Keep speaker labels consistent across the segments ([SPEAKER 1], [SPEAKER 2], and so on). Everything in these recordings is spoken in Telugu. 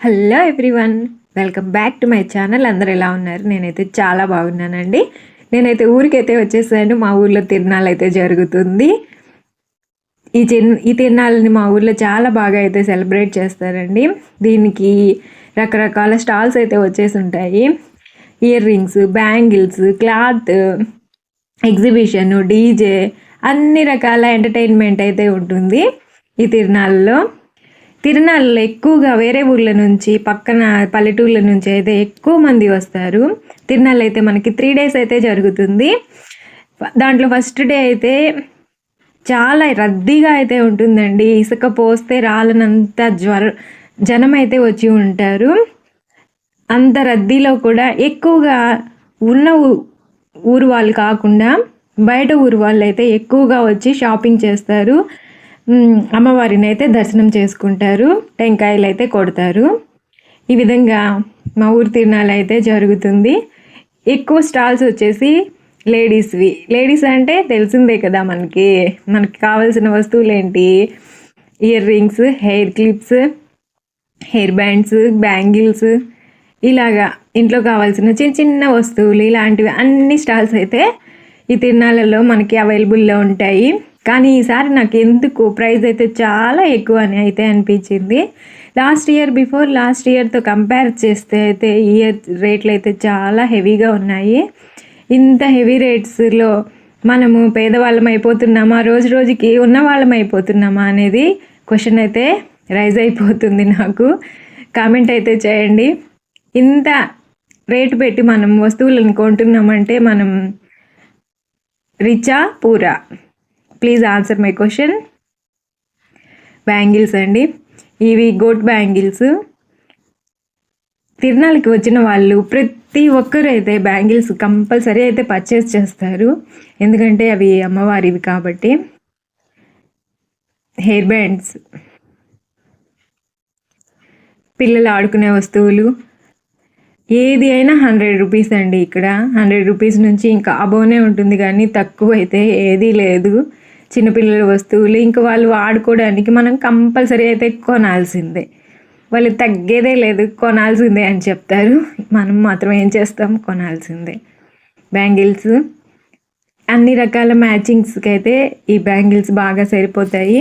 [SPEAKER 1] Hello everyone welcome back to my channel అందరు ఎలా ఉన్నారు? నేనైతే చాలా బాగున్నానండి. నేనైతే ఊరికైతే వచ్చేసాను. మా ఊర్లో తిరునాళ్ళు అయితే జరుగుతుంది. ఈ చిన్ ఈ తిరునాళ్ళని మా ఊర్లో చాలా బాగా అయితే సెలబ్రేట్ చేస్తారండి. దీనికి రకరకాల స్టాల్స్ అయితే వచ్చేసి ఉంటాయి. Ear rings bangles cloth exhibition DJ అన్ని రకాల ఎంటర్టైన్మెంట్ అయితే ఉంటుంది ఈ తిరునాళ్ళలో. తిరునాళ్ళలో ఎక్కువగా వేరే ఊర్ల నుంచి పక్కన పల్లెటూర్ల నుంచి అయితే ఎక్కువ మంది వస్తారు. తిరునాళ్ళు అయితే మనకి త్రీ డేస్ అయితే జరుగుతుంది. దాంట్లో ఫస్ట్ డే అయితే చాలా రద్దీగా అయితే ఉంటుందండి. ఇసుక పోస్తే రాలనంత జ్వర జనం అయితే వచ్చి ఉంటారు. అంత రద్దీలో కూడా ఎక్కువగా ఉన్న ఊ- ఊరు వాళ్ళు కాకుండా బయట ఊరు వాళ్ళు అయితే ఎక్కువగా వచ్చి షాపింగ్ చేస్తారు. అమ్మవారిని అయితే దర్శనం చేసుకుంటారు. టెంకాయలు అయితే కొడతారు. ఈ విధంగా మా ఊరు తిరణాలు అయితే జరుగుతుంది. ఎక్కువ స్టాల్స్ వచ్చేసి లేడీస్వి. లేడీస్ అంటే తెలిసిందే కదా మనకి. మనకి కావాల్సిన వస్తువులు ఏంటి ear rings hair clips hair bands bangles ఇలాగా ఇంట్లో కావాల్సిన చిన్న చిన్న వస్తువులు ఇలాంటివి అన్ని స్టాల్స్ అయితే ఈ తిరునాళ్ళలో మనకి అవైలబుల్లో ఉంటాయి. కానీ ఈసారి నాకు ఎందుకు ప్రైస్ అయితే చాలా ఎక్కువ అని అయితే అనిపించింది. లాస్ట్ ఇయర్ బిఫోర్ లాస్ట్ ఇయర్తో కంపేర్ చేస్తే అయితే ఇయర్ రేట్లు అయితే చాలా హెవీగా ఉన్నాయి. ఇంత హెవీ రేట్స్లో మనము పేదవాళ్ళం అయిపోతున్నామా? రోజు రోజుకి ఉన్న వాళ్ళం అయిపోతున్నామా? అనేది క్వశ్చన్ అయితే రైజ్ అయిపోతుంది నాకు. కామెంట్ అయితే చేయండి. ఇంత రేటు పెట్టి మనం వస్తువులను కొంటున్నామంటే మనం రిచా పూరా? Please answer my question bangles అండి. ఇవి గోట్ బ్యాంగిల్స్ తిరునాళ్ళకి వచ్చిన వాళ్ళు ప్రతి ఒక్కరు అయితే బ్యాంగిల్స్ కంపల్సరీ అయితే పర్చేస్ చేస్తారు. ఎందుకంటే అవి అమ్మవారివి కాబట్టి. హెయిర్ బ్యాండ్స్ పిల్లలు ఆడుకునే వస్తువులు. ఏది అయినా హండ్రెడ్ రూపీస్ అండి ఇక్కడ. హండ్రెడ్ రూపీస్ నుంచి ఇంకా అబోనే ఉంటుంది కానీ తక్కువ అయితే ఏదీ లేదు. చిన్నపిల్లల వస్తువులు ఇంకా వాళ్ళు ఆడుకోవడానికి మనం కంపల్సరీ అయితే కొనాల్సిందే. వాళ్ళు తగ్గేదే లేదు కొనాల్సిందే అని చెప్తారు. మనం మాత్రం ఏం చేస్తాం? కొనాల్సిందే. బ్యాంగిల్స్ అన్ని రకాల మ్యాచింగ్స్కి అయితే ఈ బ్యాంగిల్స్ బాగా సరిపోతాయి.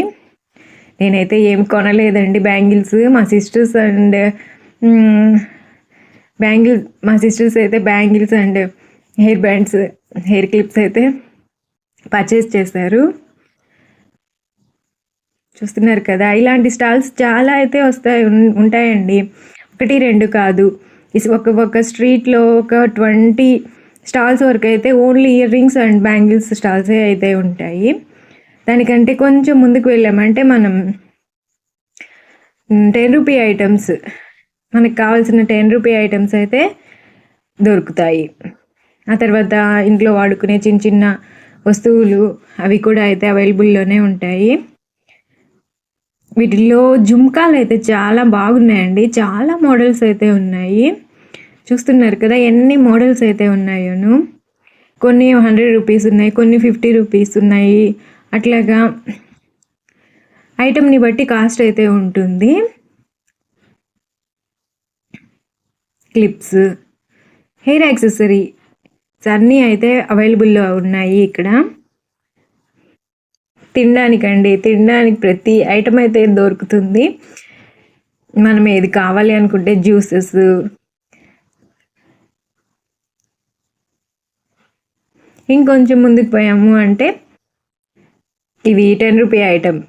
[SPEAKER 1] నేనైతే ఏం కొనలేదండి బ్యాంగిల్స్. మా సిస్టర్స్ అండ్ బ్యాంగిల్స్ మా సిస్టర్స్ అయితే bangles and hair bands hair clips అయితే పర్చేస్ చేశారు. చూస్తున్నారు కదా. ఇలాంటి స్టాల్స్ చాలా అయితే వస్తాయి ఉంటాయండి. ఒకటి రెండు కాదు. ఒక ఒక స్ట్రీట్లో ఒక ట్వంటీ స్టాల్స్ వరకు అయితే only ear rings and bangles స్టాల్సే అయితే ఉంటాయి. దానికంటే కొంచెం ముందుకు వెళ్ళామంటే మనం టెన్ రూపీ ఐటమ్స్ మనకు కావాల్సిన టెన్ రూపీ ఐటమ్స్ అయితే దొరుకుతాయి. ఆ తర్వాత ఇంట్లో వాడుకునే చిన్న చిన్న వస్తువులు అవి కూడా అయితే అవైలబుల్లోనే ఉంటాయి. వీటిల్లో జుమ్కాలు అయితే చాలా బాగున్నాయండి. చాలా మోడల్స్ అయితే ఉన్నాయి. చూస్తున్నారు కదా ఎన్ని మోడల్స్ అయితే ఉన్నాయోను. కొన్ని హండ్రెడ్ రూపీస్ ఉన్నాయి కొన్ని ఫిఫ్టీ రూపీస్ ఉన్నాయి. అట్లాగా ఐటమ్ని బట్టి కాస్ట్ అయితే ఉంటుంది. క్లిప్స్ హెయిర్ యాక్సెసరీ అన్నీ అయితే అవైలబుల్లో ఉన్నాయి ఇక్కడ. తినడానికండి తినడానికి ప్రతి ఐటమ్ అయితే దొరుకుతుంది. మనం ఏది కావాలి అనుకుంటే జ్యూసెస్. ఇంకొంచెం ముందుకు పోయాము అంటే ఇవి ten rupee item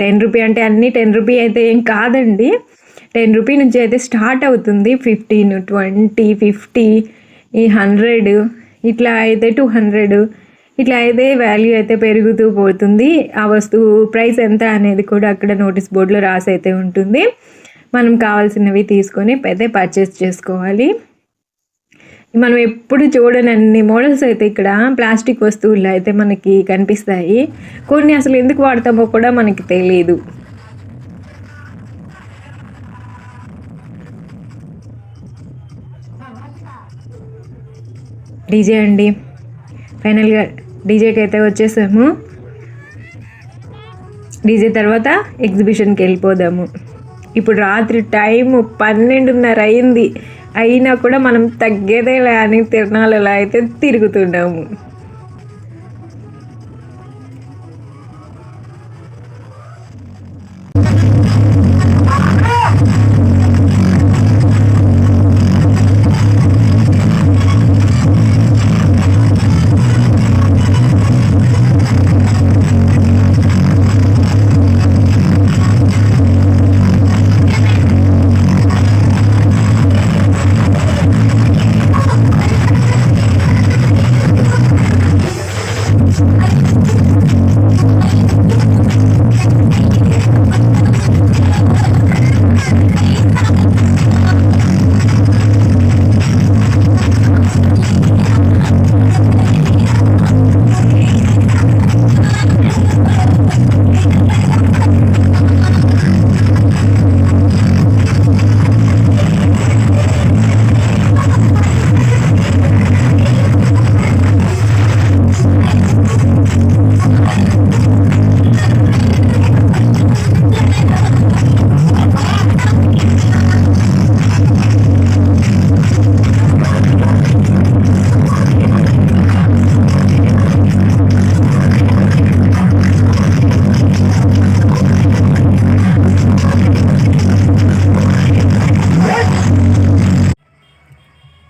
[SPEAKER 1] ten rupee అంటే అన్నీ టెన్ రూపీ అయితే ఏం కాదండి. టెన్ రూపీ నుంచి అయితే స్టార్ట్ అవుతుంది. ఫిఫ్టీన్ ట్వంటీ ఫిఫ్టీ ఈ హండ్రెడ్ ఇట్లా అయితే టూ హండ్రెడ్ ఇట్లా అయితే వాల్యూ అయితే పెరుగుతూ పోతుంది. ఆ వస్తువు ప్రైస్ ఎంత అనేది కూడా అక్కడ నోటీస్ బోర్డులో రాసి అయితే ఉంటుంది. మనం కావాల్సినవి తీసుకొని అయితే పర్చేస్ చేసుకోవాలి. మనం ఎప్పుడు చూడని అన్ని మోడల్స్ అయితే ఇక్కడ ప్లాస్టిక్ వస్తువులు అయితే మనకి కనిపిస్తాయి. కొన్ని అసలు ఎందుకు వాడతామో కూడా మనకి తెలియదు డీజే అండి. ఫైనల్గా డీజేకి అయితే వచ్చేసాము. డీజే తర్వాత ఎగ్జిబిషన్కి వెళ్ళిపోదాము. ఇప్పుడు రాత్రి టైం పన్నెండున్నర అయింది. అయినా కూడా మనం తగ్గేదేలా అని తిరణాలలో అయితే తిరుగుతున్నాము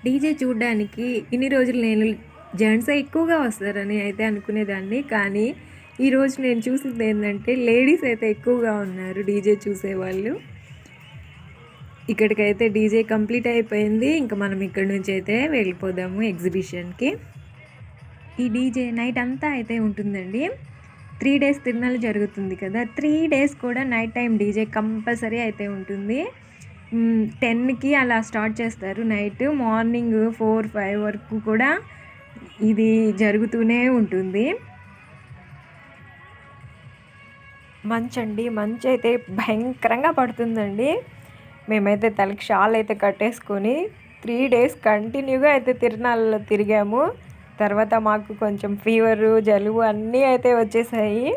[SPEAKER 1] డీజే చూడడానికి ఇన్ని రోజులు నేను జెంట్స్ ఎక్కువగా వస్తారని అయితే అనుకునేదాన్ని. కానీ ఈరోజు నేను చూసింది ఏంటంటే లేడీస్ అయితే ఎక్కువగా ఉన్నారు డీజే చూసేవాళ్ళు. ఇక్కడికైతే డీజే కంప్లీట్ అయిపోయింది. ఇంకా మనం ఇక్కడ నుంచి అయితే వెళ్ళిపోదాము ఎగ్జిబిషన్కి. ఈ డీజే నైట్ అంతా అయితే ఉంటుందండి. త్రీ డేస్ తిరునాళ్ళు జరుగుతుంది కదా. త్రీ డేస్ కూడా నైట్ టైం డీజే కంపల్సరీ అయితే ఉంటుంది. టెన్కి అలా స్టార్ట్ చేస్తారు నైట్. మార్నింగ్ ఫోర్ ఫైవ్ వరకు కూడా ఇది జరుగుతూనే ఉంటుంది. మంచు అండి. మంచు అయితే భయంకరంగా పడుతుందండి. మేమైతే తలకి షాల్ అయితే కట్టేసుకొని త్రీ డేస్ కంటిన్యూగా అయితే తిరునాళ్ళలో తిరిగాము. తర్వాత మాకు కొంచెం ఫీవరు జలుబు అన్నీ అయితే వచ్చేసాయి.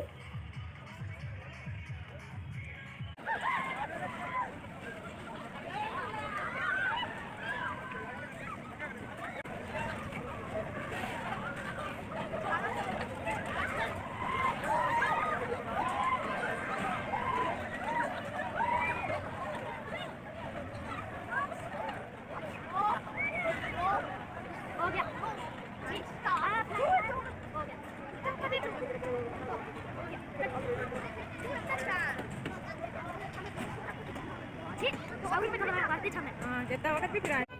[SPEAKER 2] अभी भी थोड़ा बातें छाने
[SPEAKER 1] जितना वक्त भी पिराए